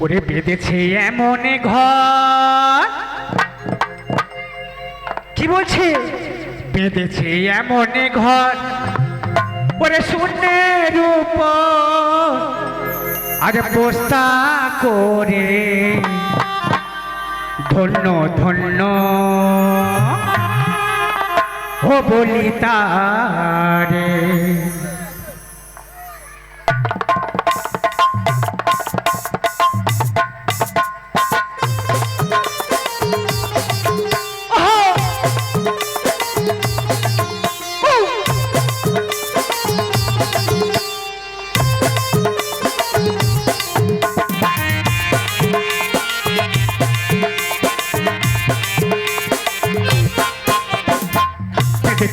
ওরে বেঁধেছে এমন ঘর। কি বলছে? বেঁধেছে এমন ঘর। ওরে শূন্যের উপর। আর পোস্তা করে ধন্য ধন্য। ও বলি তারে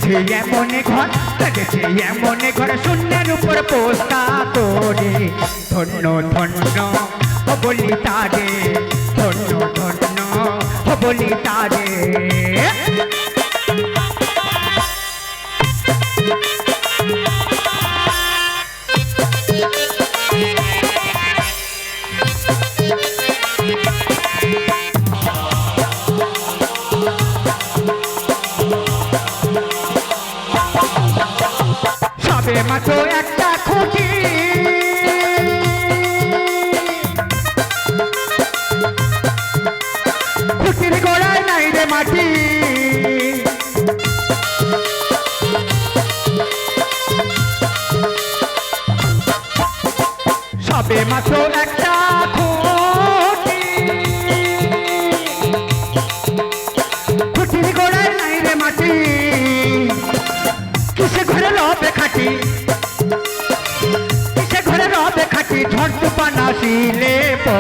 দেখেছে এমন ঘর, দেখেছে এমন ঘর, শূন্যের উপর পোস্তা তোরে ধন্য ধন্য বলি তারে ধন্য ধন্য বলি তারে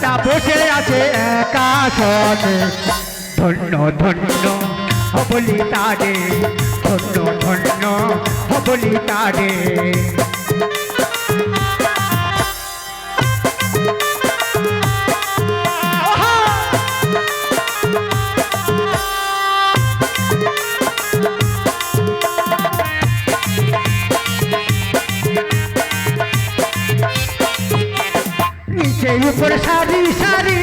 বেটা বসে আছে একা ধন্য ধন্য হবলি তারে ধন্য ধন্য হবলি তারে নিচে উপর সারি সারি।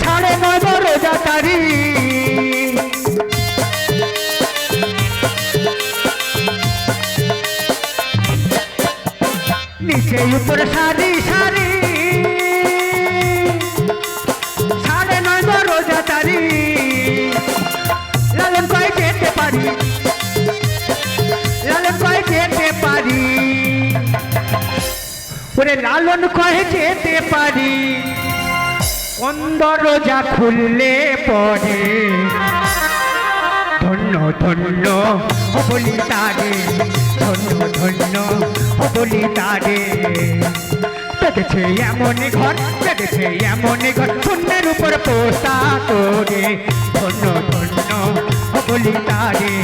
সাড়ে নয় বড় জাতারি নিচে উপর সারি ওরে লালন কহে যেতে পারি। অন্দর যা খুললে পরে। ধন্য ধন্য বলি তারে। ধন্য ধন্য বলি তারে। পেতেছে এমন ঘর পেতেছে এমন ঘর। শূন্যের উপর পোস্তা তোরে। ধন্য ধন্য বলি তারে।